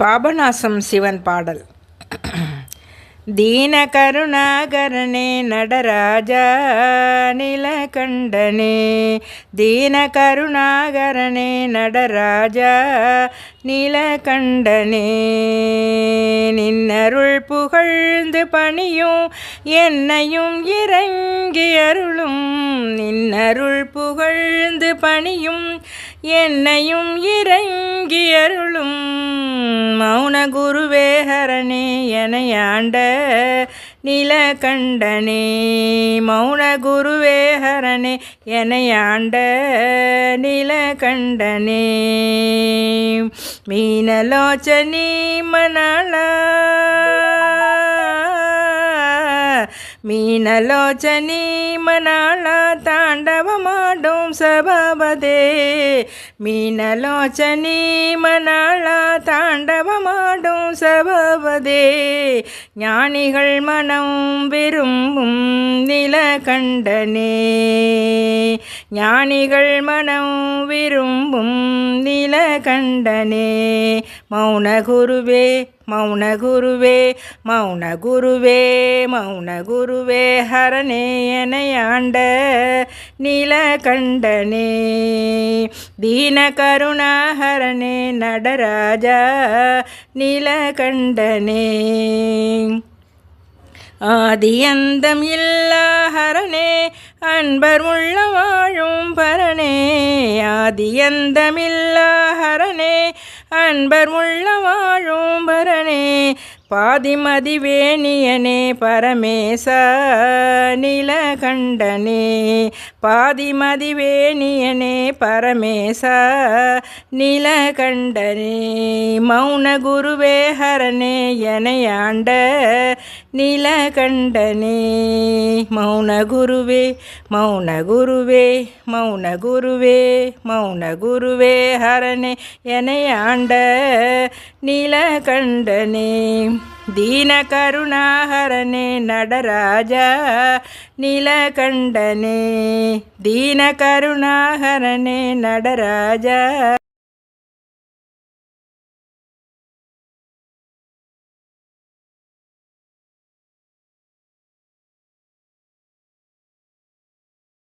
பாபநாசம் சிவன் பாடல். தீன கருணாகரனே நடராஜா நிலகண்டனே. தீன கருணாகரனே நடராஜா நிலகண்டனே. நின்னருள் புகழ்ந்து பணியும் என்னையும் இறங்கி அருளும். நின்னருள் புகழ்ந்து பணியும் என்னையும் இறங்கி அருளும். குருவே ஹரணே எனையாண்ட நிலகண்டனே மௌன குருவே ஹரணே எனையாண்ட நிலகண்டனே மீனலோச்சனி மணாளா மீனலோச்சனி மணாளா தாண்டவமாடும் சபாபதே. மீனலோச்சனி மணாள தாண்டவமாடும் சபாபதே ஞானிகள் மனம் விரும்பும் நிலகண்டனே ஞானிகள் மனம் விரும்பும் நிலகண்டனே மௌன குருவே மௌன குருவே மௌன குருவே மௌன குருவே ஹரணே எனையாண்ட நீலகண்டனே தீன கருணாஹரணே நடராஜா நீலகண்டனே. ஆதியந்தம் இல்லாஹரனே அன்பர் உள்ள வாழும் பரனே ஆதியந்தமில்லாஹரனே அன்பர் உள்ள வாழும் பரனே பாதிமதி வேணியனே பரமேச நிலகண்டனே. பாதிமதிவேணியனே பரமேச நீலகண்டனே மௌன குருவே ஹரனே எனையாண்ட நீலகண்டனே மௌன குருவே மௌன குருவே மௌன குருவே மௌன குருவே ஹரனே எனையாண்ட நீலகண்டனே தீன கருணாகரனே நடராஜா ನೀಲಕಂಠನೇ ದೀನಕರುಣಾಹರನೇ ನಡರಾಜ